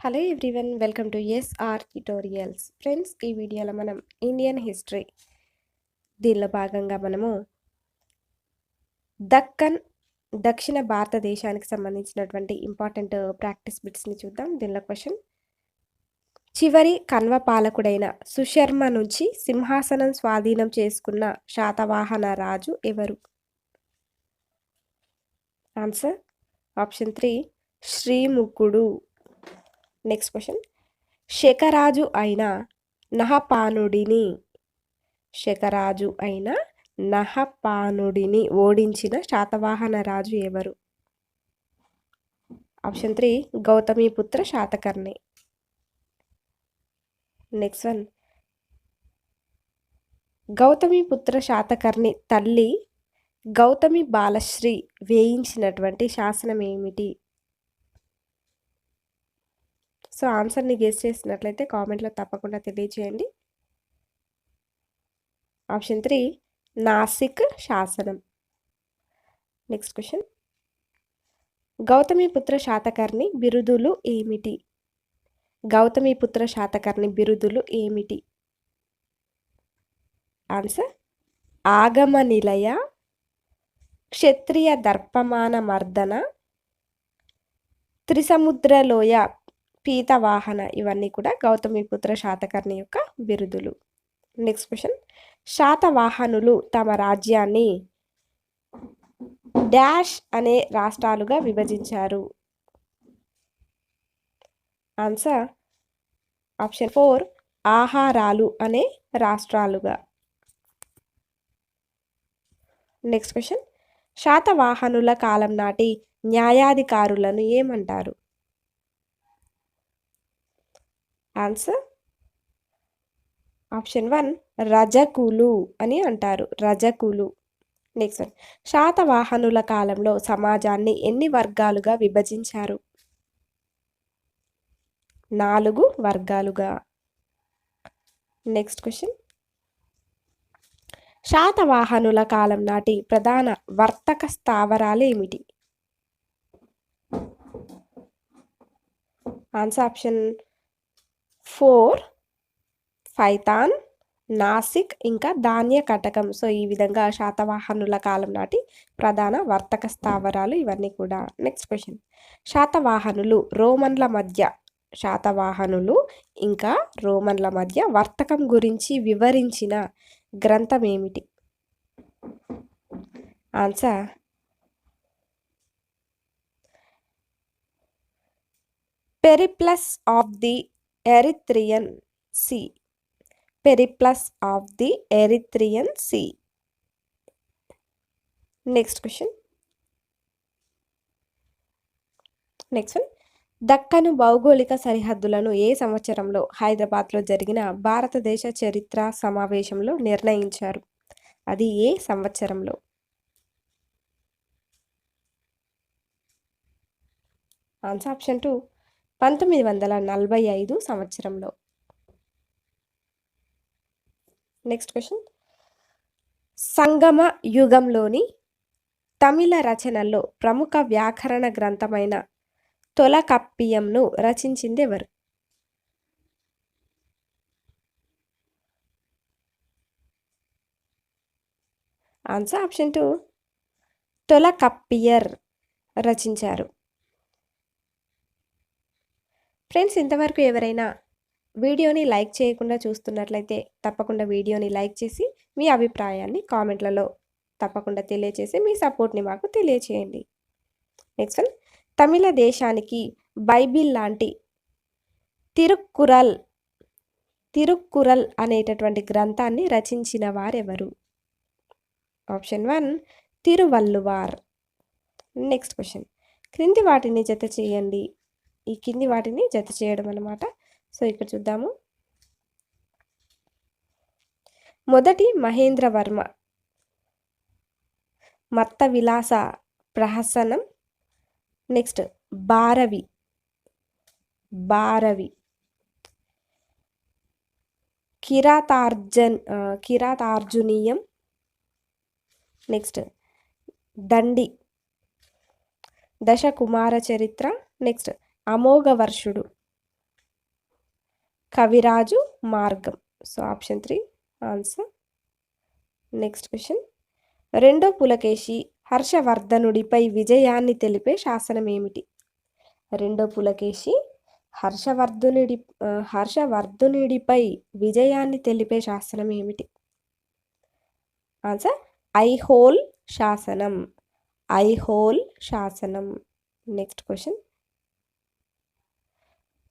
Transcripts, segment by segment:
Hello everyone welcome to SR tutorials friends ఈ వీడియోలో మనం ఇండియన్ హిస్టరీ దీనిలో భాగంగా మనము దక్కన్ దక్షిణ భారతదేశానికి సంబంధించినటువంటి ఇంపార్టెంట్ ప్రాక్టీస్ బిట్స్ని చూద్దాం. దీనిలో క్వశ్చన్ చివరి కన్వ పాలకుడైన సుశర్మ నుంచి సింహాసనం స్వాధీనం చేసుకున్న శాతవాహన రాజు ఎవరు? ఆన్సర్ ఆప్షన్ త్రీ శ్రీముఖుడు నెక్స్ట్ క్వశ్చన్ శకరాజు అయిన నహపానుడిని శకరాజు అయిన నహపానుడిని ఓడించిన శాతవాహన రాజు ఎవరు? Option three Gautamiputra Satakarni. Next one Gautamiputra Satakarni తల్లి గౌతమి బాలశ్రీ వేయించినటువంటి శాసనం ఏమిటి? సో ఆన్సర్ని గెస్ చేసినట్లయితే కామెంట్లో తప్పకుండా తెలియజేయండి. ఆప్షన్ త్రీ నాసిక్ శాసనం. Next question. గౌతమిపుత్ర శాతకర్ణి బిరుదులు ఏమిటి? గౌతమిపుత్ర శాతకర్ణి బిరుదులు ఏమిటి? ఆన్సర్ ఆగమ నిలయ క్షత్రియ దర్పమాన మర్దన త్రిసముద్రలోయ పీతవాహన ఇవన్నీ కూడా గౌతమిపుత్ర శాతకర్ణి యొక్క బిరుదులు. నెక్స్ట్ క్వశ్చన్ శాతవాహనులు తమ రాజ్యాన్ని డాష్ అనే రాష్ట్రాలుగా విభజించారు. ఆన్సర్ ఆప్షన్ ఫోర్ ఆహారాలు అనే రాష్ట్రాలుగా. నెక్స్ట్ క్వశ్చన్ శాతవాహనుల కాలం నాటి న్యాయాధికారులను ఏమంటారు? ఆన్సర్ ఆప్షన్ వన్ రజకులు అని అంటారు. రజకులు నెక్స్ట్ వన్ శాతవాహనుల కాలంలో సమాజాన్ని ఎన్ని వర్గాలుగా విభజించారు? నాలుగు వర్గాలుగా. నెక్స్ట్ క్వశ్చన్ శాతవాహనుల కాలం నాటి ప్రధాన వర్తక స్థావరాలు ఏమిటి? Answer option four Paithan Nasik ఇంకా ధాన్య కటకం. సో ఈ విధంగా శాతవాహనుల కాలం నాటి ప్రధాన వర్తక స్థావరాలు ఇవన్నీ కూడా. నెక్స్ట్ క్వశ్చన్ శాతవాహనులు రోమన్ల మధ్య శాతవాహనులు ఇంకా రోమన్ల మధ్య వర్తకం గురించి వివరించిన గ్రంథం ఏమిటి? Answer Periplus of the Erythrean Sea Periplus of the Erythrean Sea next question next one Deccan భౌగోళిక సరిహద్దులను ఏ సంవత్సరంలో హైదరాబాద్లో జరిగిన భారతదేశ చరిత్ర సమావేశంలో నిర్ణయించారు? అది ఏ సంవత్సరంలో? ఆన్సర్ ఆప్షన్ టూ పంతొమ్మిది వందల నలభై ఐదు సంవత్సరంలో. నెక్స్ట్ క్వశ్చన్ సంగమ యుగంలోని తమిళ రచనల్లో ప్రముఖ వ్యాకరణ గ్రంథమైన తొలకప్పియంను రచించింది ఎవరు ఆన్సర్ ఆప్షన్ టూ తొలకప్పియర్ రచించారు. ఫ్రెండ్స్ ఇంతవరకు ఎవరైనా వీడియోని లైక్ చేయకుండా చూస్తున్నట్లయితే తప్పకుండా వీడియోని లైక్ చేసి మీ అభిప్రాయాన్ని కామెంట్లలో తప్పకుండా తెలియచేసి మీ సపోర్ట్ని మాకు తెలియచేయండి. నెక్స్ట్ వన్ తమిళ దేశానికి బైబిల్ లాంటి తిరుక్కురల్ తిరుక్కురల్ అనేటటువంటి గ్రంథాన్ని రచించిన వారెవరు? Option one Tiruvalluvar. Next question క్రింది వాటిని జత చేయండి. ఈ కింది వాటిని జత చేయడం అన్నమాట. సో ఇక్కడ చూద్దాము. మొదటి Mahendravarma. Matta Vilasa Prahasanam. Next Bharavi. Bharavi. కిరాతార్జన్ Kiratarjuniyam. Next Dandi. Dashakumara Charitra. Next అమోఘవర్షుడు. Kaviraju Margam. So option three answer. Next question. రెండో పులకేశి హర్షవర్ధనుడిపై విజయాన్ని తెలిపే శాసనం ఏమిటి? రెండో పులకేశి హర్షవర్ధనుడి హర్షవర్ధనుడిపై విజయాన్ని తెలిపే శాసనం ఏమిటి? ఆన్సర్ ఐహోల్ శాసనం. ఐహోల్ శాసనం. Next question.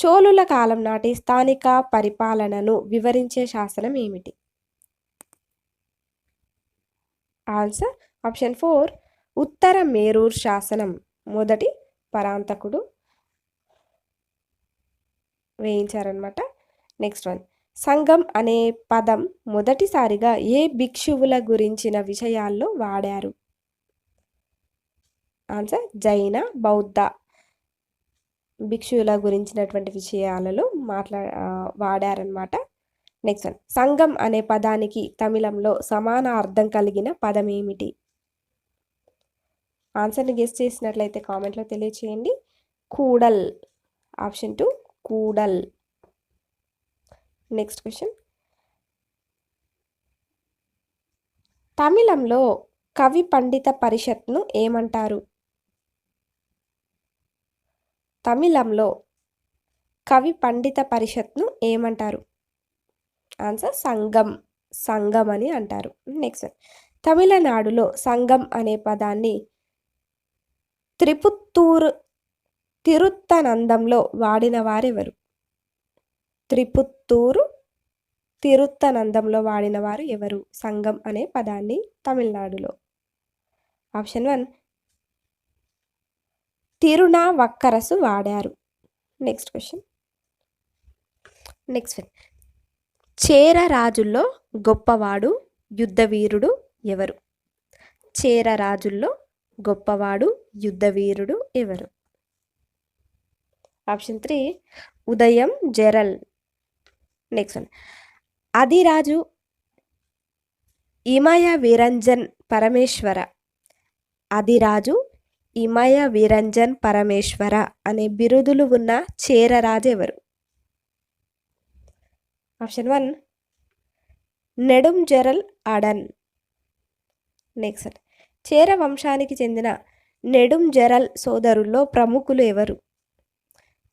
చోళుల కాలం నాటి స్థానిక పరిపాలనను వివరించే శాసనం ఏమిటి? Answer option four Uttara Merur శాసనం. మొదటి పరాంతకుడు వేయించారనమాట నెక్స్ట్ వన్. సంఘం అనే పదం మొదటిసారిగా ఏ భిక్షువుల గురించిన విషయాల్లో వాడారు? ఆన్సర్ జైన బౌద్ధ. భిక్షువుల గురించినటువంటి విషయాలలో మాట్లా వాడారనమాట నెక్స్ట్ వన్ సంఘం అనే పదానికి తమిళంలో సమాన అర్థం కలిగిన పదం ఏమిటి ఆన్సర్ని గెస్ట్ చేసినట్లయితే కామెంట్లో తెలియచేయండి. Koodal. Option two Koodal. Next question తమిళంలో కవి పండిత పరిషత్ను ఏమంటారు? తమిళంలో కవి పండిత పరిషత్ను ఏమంటారు? ఆన్సర్ సంఘం సంఘం అని అంటారు. నెక్స్ట్ తమిళనాడులో సంఘం అనే పదాన్ని త్రిపుత్తూరు తిరుత్తనందంలో వాడిన వారెవరు? త్రిపుత్తూరు తిరుత్తనందంలో వాడిన వారు ఎవరు? సంఘం అనే పదాన్ని తమిళనాడులో. Option one. తిరునావక్కరసు వాడారు. Next question next one Chera రాజుల్లో గొప్పవాడు యుద్ధవీరుడు ఎవరు? చేర రాజుల్లో గొప్పవాడు యుద్ధవీరుడు ఎవరు? ఆప్షన్ త్రీ ఉదయం జెరల్. నెక్స్ట్ వన్ అదిరాజు ఇమయ విరంజన్ పరమేశ్వర. అదిరాజు ఇమయ విరంజన్ పరమేశ్వర అనే బిరుదులు ఉన్న చేరరాజు ఎవరు option one Nedum Jeral Adan next Chera వంశానికి చెందిన నెడుం జెరల్ సోదరుల్లో ప్రముఖులు ఎవరు?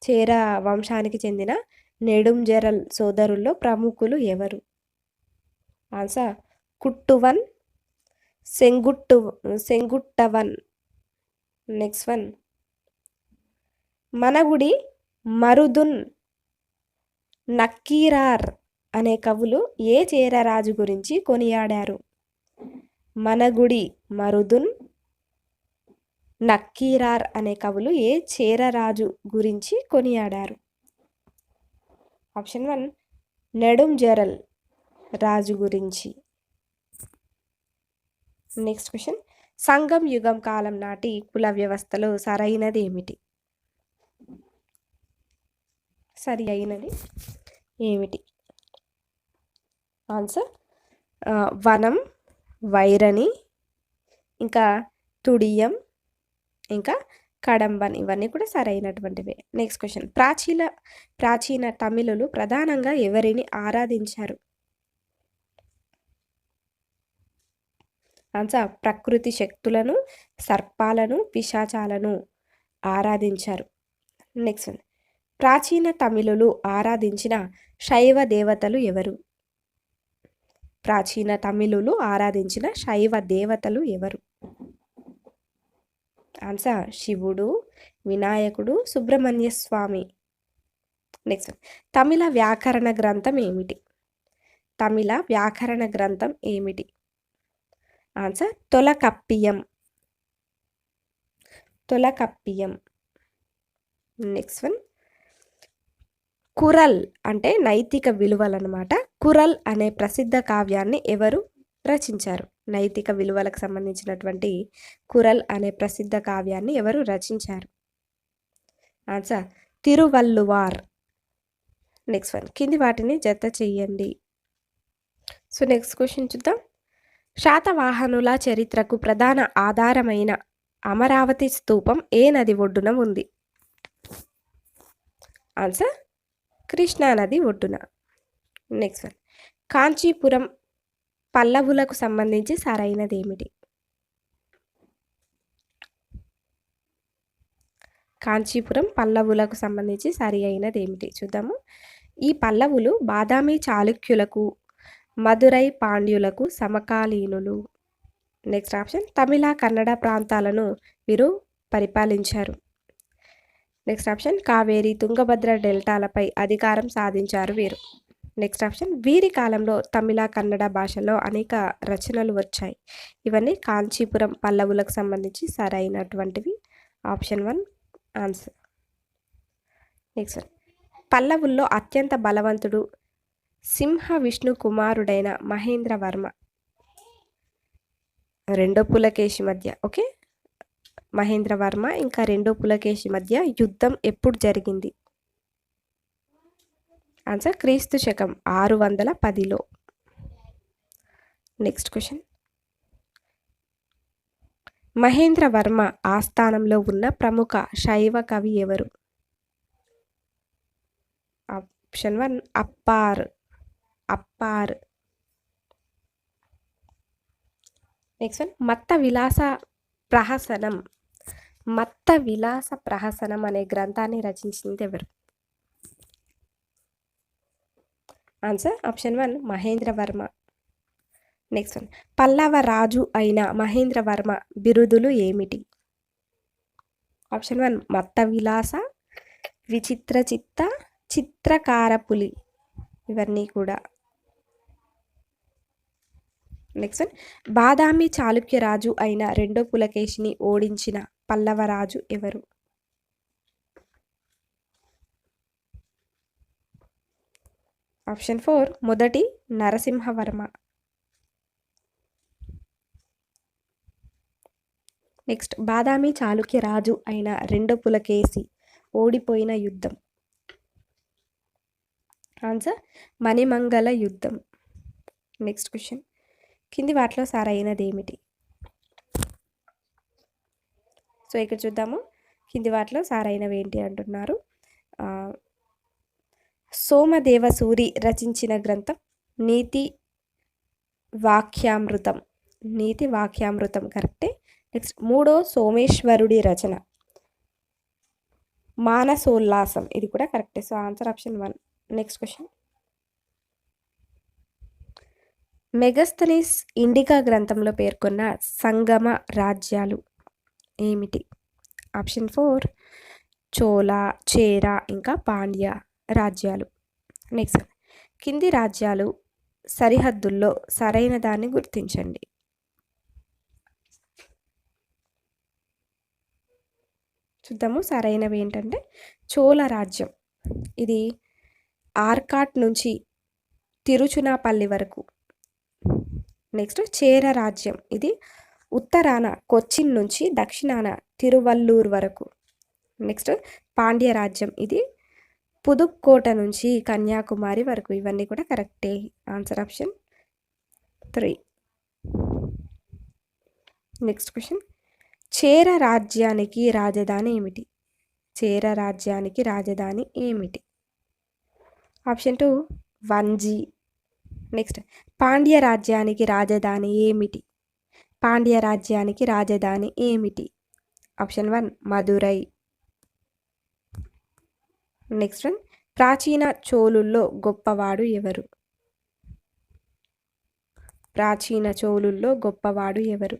చేర వంశానికి చెందిన నెడుం జెరల్ సోదరుల్లో ప్రముఖులు ఎవరు? Answer Kuttuvan Senguttu Senguttavan. Next one Managudi Marudun Nakkirar అనే కవులు ఏ చేరరాజు గురించి కొనియాడారు? మనగుడి మరుదున్ నక్కీరార్ అనే కవులు ఏ చేరరాజు గురించి కొనియాడారు? ఆప్షన్ వన్ నెడుం జెరల్ రాజు గురించి. నెక్స్ట్ క్వశ్చన్ సంఘం యుగం కాలం నాటి కుల వ్యవస్థలో సరైనది ఏమిటి సరి అయినది ఏమిటి? ఆన్సర్ వనం వైరని ఇంకా తుడియం ఇంకా కడంబన్ ఇవన్నీ కూడా సరైనటువంటివే. నెక్స్ట్ క్వశ్చన్ ప్రాచీన ప్రాచీన తమిళులు ప్రధానంగా ఎవరిని ఆరాధించారు? ఆన్సర్ ప్రకృతి శక్తులను సర్పాలను పిశాచాలను ఆరాధించారు. Next one. ప్రాచీన తమిళులు ఆరాధించిన శైవ దేవతలు ఎవరు? ప్రాచీన తమిళులు ఆరాధించిన శైవ దేవతలు ఎవరు? ఆన్సర్ శివుడు వినాయకుడు సుబ్రహ్మణ్య స్వామి. నెక్స్ట్ తమిళ వ్యాకరణ గ్రంథం ఏమిటి? తమిళ వ్యాకరణ గ్రంథం ఏమిటి? Answer Tolkappiyam. Tolkappiyam. Next one. Kural అంటే నైతిక విలువలు అనమాట కురల్ అనే ప్రసిద్ధ కావ్యాన్ని ఎవరు రచించారు? నైతిక విలువలకు సంబంధించినటువంటి కురల్ అనే ప్రసిద్ధ కావ్యాన్ని ఎవరు రచించారు? ఆన్సర్ తిరువల్లువార్. Next one. కింది వాటిని జత చెయ్యండి సో నెక్స్ట్ క్వశ్చన్ చూద్దాం. శాతవాహనుల చరిత్రకు ప్రధాన ఆధారమైన అమరావతి స్తూపం ఏ నది ఒడ్డున ఉంది? ఆన్సర్ కృష్ణానది ఒడ్డున. Next one. కాంచీపురం పల్లవులకు సంబంధించి సరైనది ఏమిటి కాంచీపురం పల్లవులకు సంబంధించి సరి అయినది ఏమిటి చూద్దాము. ఈ పల్లవులు బాదామి చాళుక్యులకు మధురై పాండ్యులకు సమకాలీనులు. నెక్స్ట్ ఆప్షన్ తమిళ కన్నడ ప్రాంతాలను వీరు పరిపాలించారు. నెక్స్ట్ ఆప్షన్ కావేరి తుంగభద్ర డెల్టాలపై అధికారం సాధించారు వీరు. నెక్స్ట్ ఆప్షన్ వీరి కాలంలో తమిళ కన్నడ భాషలో అనేక రచనలు వచ్చాయి. ఇవన్నీ కాంచీపురం పల్లవులకు సంబంధించి సరైనటువంటివి. Option one answer. నెక్స్ట్ పల్లవుల్లో అత్యంత బలవంతుడు సింహ విష్ణు కుమారుడైన మహేంద్రవర్మ. రెండో పులకేశి మధ్య ఓకే? మహేంద్రవర్మ ఇంకా రెండో పులకేశి మధ్య యుద్ధం ఎప్పుడు జరిగింది? ఆన్సర్ క్రీస్తు శకం ఆరు వందల పదిలో. Next question. మహేంద్రవర్మ ఆస్థానంలో ఉన్న ప్రముఖ శైవ కవి ఎవరు? Option one Appar Appar. Next one Matta Vilasa Prahasanam. మత్త విలాస ప్రహసనం అనే గ్రంథాన్ని రచించింది ఎవరు? Answer option one Mahendravarma next one Pallava రాజు అయిన మహేంద్రవర్మ బిరుదులు ఏమిటి? ఆప్షన్ వన్ మత్త విలాస విచిత్ర చిత్త చిత్రకారపులి ఇవన్నీ కూడా. నెక్స్ట్ వన్ బాదామి చాళుక్య రాజు అయిన రెండో పులకేశిని ఓడించిన పల్లవ రాజు ఎవరు? ఆప్షన్ ఫోర్ మొదటి నరసింహవర్మ. నెక్స్ట్ బాదామి చాళుక్య రాజు అయిన రెండో పులకేసి ఓడిపోయిన యుద్ధం. ఆన్సర్ మణిమంగళ యుద్ధం. నెక్స్ట్ క్వశ్చన్ కింది వాటిలో సారైనది ఏమిటి సో ఇక్కడ చూద్దాము. కింది వాటిలో సారైనవి ఏంటి అంటున్నారు సోమదేవసూరి రచించిన గ్రంథం నీతి వాక్యామృతం. నీతి వాక్యామృతం కరెక్టే? నెక్స్ట్ మూడో సోమేశ్వరుడి రచన. మానసోల్లాసం ఇది కూడా కరెక్టే. So answer option one. Next question. Megasthenes Indica గ్రంథంలో పేర్కొన్న సంగమ రాజ్యాలు ఏమిటి? ఆప్షన్ ఫోర్ చోళ చేర ఇంకా పాండ్య రాజ్యాలు. నెక్స్ట్ కింది రాజ్యాలు సరిహద్దుల్లో సరైన దాన్ని గుర్తించండి. చూద్దాము సరైనవి ఏంటంటే చోళ రాజ్యం. ఇది ఆర్కాట్ నుంచి తిరుచునాపల్లి వరకు. నెక్స్ట్ చేర రాజ్యం. ఇది ఉత్తరాన కొచ్చిన్ నుంచి దక్షిణాన తిరువల్లూరు వరకు. నెక్స్ట్ పాండ్య రాజ్యం. ఇది పుదుక్కోట నుంచి కన్యాకుమారి వరకు. ఇవన్నీ కూడా కరెక్టే. Answer option three next question Chera రాజ్యానికి రాజధాని ఏమిటి? చేర రాజ్యానికి రాజధాని ఏమిటి? Option two Vanji. Next Pandya రాజ్యానికి రాజధాని ఏమిటి? పాండ్య రాజ్యానికి రాజధాని ఏమిటి? Option one Madurai next one ప్రాచీన చోళుల్లో గొప్పవాడు ఎవరు? ప్రాచీన చోళుల్లో గొప్పవాడు ఎవరు?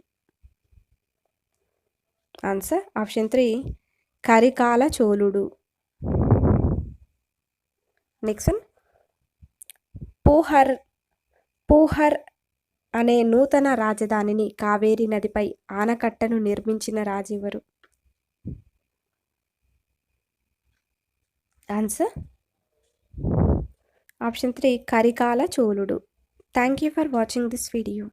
ఆన్సర్ ఆప్షన్ త్రీ కరికాల చోళుడు. నెక్స్ట్ వన్ పూహర్ అనే నూతన రాజధానిని కావేరీ నదిపై ఆనకట్టను నిర్మించిన రాజెవరు. Answer option three Karikala చోళుడు. Thank you for watching this video